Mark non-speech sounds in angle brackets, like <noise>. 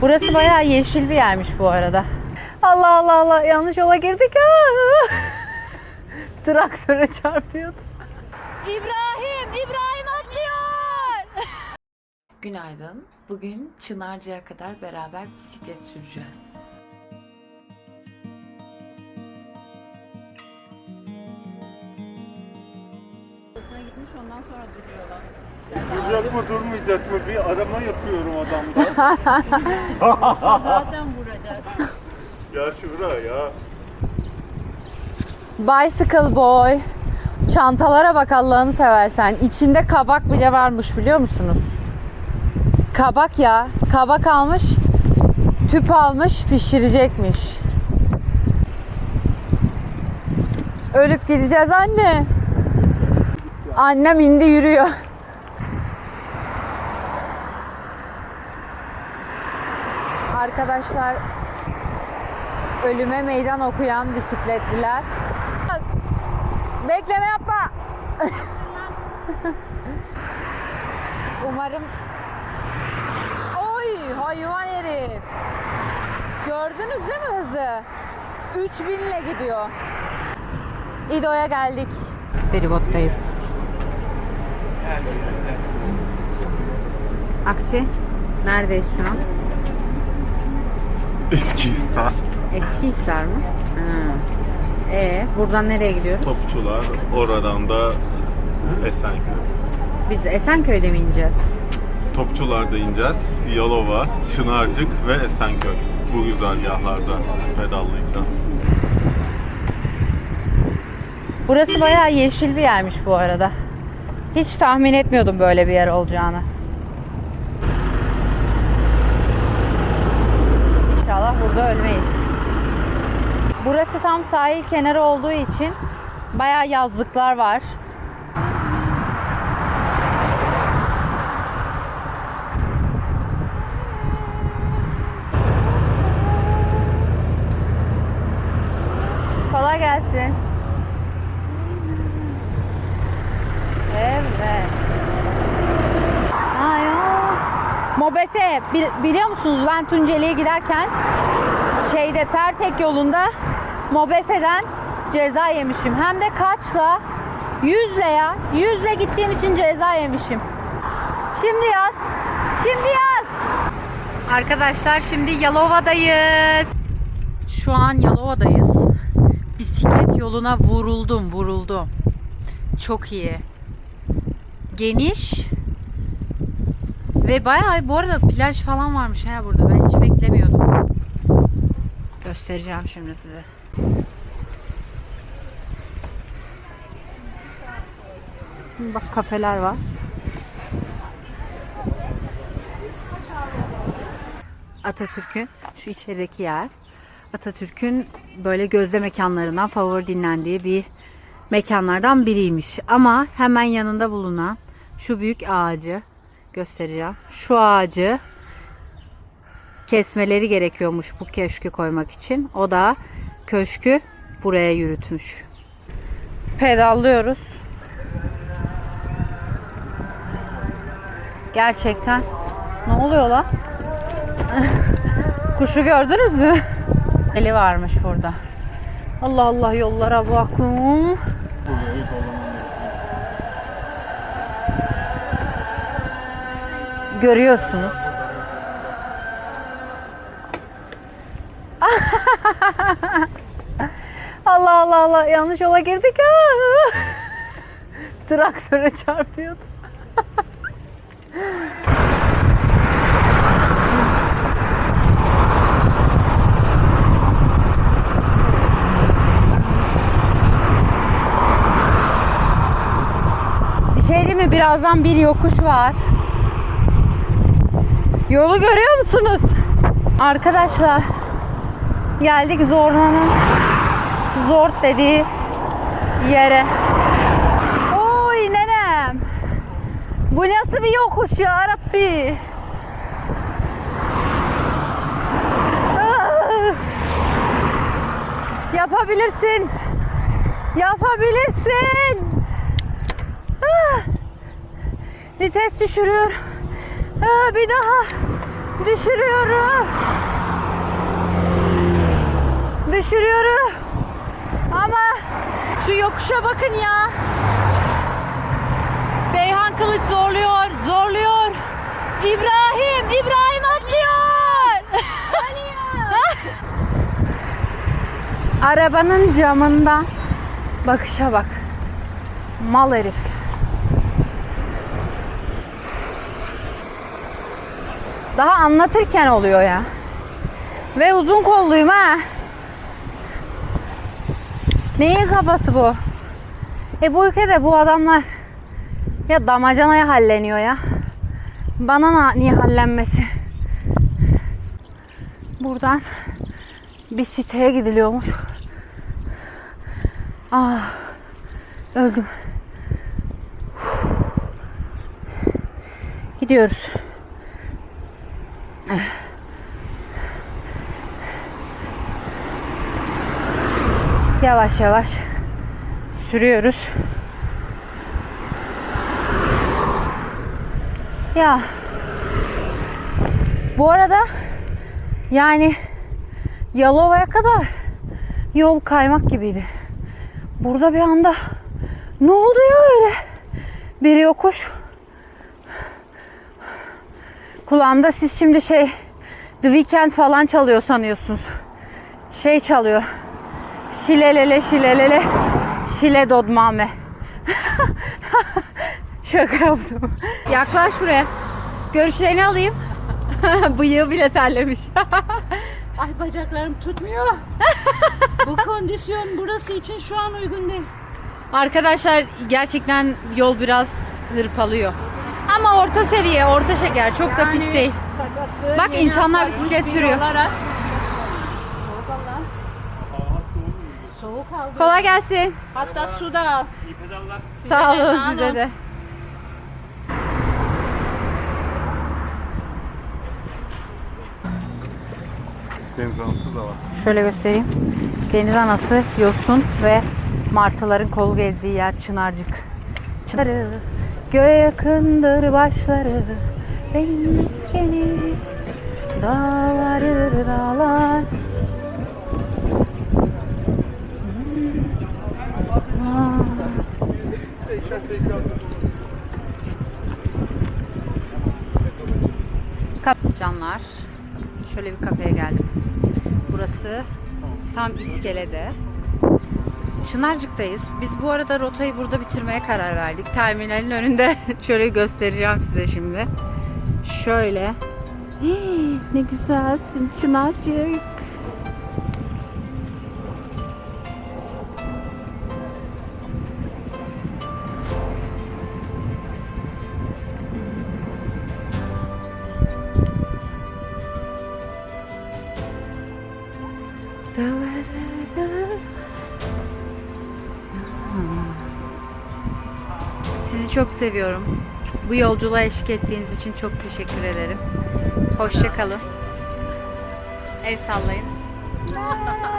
Burası bayağı yeşil bir yermiş bu arada. Allah Allah Allah yanlış yola girdik. Aa! <laughs> Traktöre çarpıyordu. İbrahim, İbrahim atlıyor. <laughs> Günaydın. Bugün Çınarca'ya kadar beraber bisiklet süreceğiz. Duracak mı durmayacak mı bir arama yapıyorum adamda. <laughs> Zaten vuracak. ya şura ya. Bicycle boy. Çantalara bak Allah'ını seversen. İçinde kabak bile varmış biliyor musunuz? Kabak ya. Kabak almış. Tüp almış pişirecekmiş. Ölüp gideceğiz anne. Annem indi yürüyor. Arkadaşlar ölüme meydan okuyan bisikletliler. Bekleme yapma. <laughs> Umarım Oy hayvan herif. Gördünüz değil mi hızı? 3000 ile gidiyor. İdo'ya geldik. Feribottayız. Aksi. Neredeyiz şu an? Eski İsa. Eski Hisar mı? Ha. Ee, buradan nereye gidiyoruz? Topçular oradan da Esenköy. Biz Esenköy'de mi ineceğiz? Topçular'da ineceğiz. Yalova, Çınarcık ve Esenköy. Bu güzergahlarda pedallayacağım. Burası bayağı yeşil bir yermiş bu arada. Hiç tahmin etmiyordum böyle bir yer olacağını. Burada ölmeyiz. Burası tam sahil kenarı olduğu için bayağı yazlıklar var. Kolay gelsin. Evet. Aa. Mobese bi- biliyor musunuz ben Tunceli'ye giderken şeyde Pertek yolunda Mobese'den ceza yemişim. Hem de kaçla? Yüzle ya. Yüzle gittiğim için ceza yemişim. Şimdi yaz. Şimdi yaz. Arkadaşlar şimdi Yalova'dayız. Şu an Yalova'dayız. Bisiklet yoluna vuruldum, vuruldum. Çok iyi geniş ve bayağı bu arada plaj falan varmış ha burada. Ben hiç beklemiyordum. Göstereceğim şimdi size. Şimdi Bak kafeler var. Atatürk'ün şu içerideki yer. Atatürk'ün böyle gözde mekanlarından favori dinlendiği bir mekanlardan biriymiş. Ama hemen yanında bulunan şu büyük ağacı göstereceğim. Şu ağacı kesmeleri gerekiyormuş bu köşkü koymak için. O da köşkü buraya yürütmüş. Pedallıyoruz. Gerçekten. Ne oluyor lan? <laughs> Kuşu gördünüz mü? Eli varmış burada. Allah Allah yollara bakın. Görüyorsunuz. <laughs> Allah Allah Allah yanlış yola girdik. Aa! <laughs> Traktöre çarpıyordu. Bir şey değil mi? Birazdan bir yokuş var. Yolu görüyor musunuz? Arkadaşlar geldik Zorna'nın Zort dediği yere. Oy nenem. Bu nasıl bir yokuş ya Rabbi? Ah! Yapabilirsin. Yapabilirsin. Ah! Vites düşürüyor. Ah, bir daha. Düşürüyorum. Düşürüyorum. Ama şu yokuşa bakın ya. Beyhan Kılıç zorluyor, zorluyor. İbrahim, İbrahim atlıyor. <laughs> Arabanın camından bakışa bak. Mal herif. Daha anlatırken oluyor ya. Ve uzun kolluyum ha. Neyin kafası bu? E bu ülkede bu adamlar ya damacanaya halleniyor ya. Bana na- niye hallenmesi? Buradan bir siteye gidiliyormuş. Ah, öldüm. Gidiyoruz. Yavaş yavaş sürüyoruz. Ya bu arada yani Yalova'ya kadar yol kaymak gibiydi. Burada bir anda ne oldu ya öyle? Bir yokuş. Kulağımda siz şimdi şey The Weeknd falan çalıyor sanıyorsunuz. Şey çalıyor. Şilelele şilelele şile dodmame. <laughs> Şaka yaptım. Yaklaş buraya. Görüşlerini alayım. <laughs> Bıyığı bile terlemiş. <laughs> Ay bacaklarım tutmuyor. Bu kondisyon burası için şu an uygun değil. Arkadaşlar gerçekten yol biraz hırpalıyor. Ama orta seviye, orta şeker. Çok da pis değil. sakatlığı Bak yeni insanlar atlatmış bisiklet biri sürüyor. Olarak. Lan. Soğuk aldı. Kolay gelsin. Hatta su da al. Sağ de, olun sağ size olun. de. Deniz anası da var. Şöyle göstereyim. Deniz anası, yosun ve martıların kol gezdiği yer Çınarcık. Çınarı, göğe yakındır başları. Benim meskenim, dağları dağlar. Ah. Kap canlar. Şöyle bir kafeye geldim. Burası tam iskelede. Çınarcık'tayız. Biz bu arada rotayı burada bitirmeye karar verdik. Terminalin önünde <laughs> şöyle göstereceğim size şimdi. Şöyle. Hii, ne güzelsin Çınarcık. Çok seviyorum. Bu yolculuğa eşlik ettiğiniz için çok teşekkür ederim. Hoşça kalın. El sallayın. <laughs>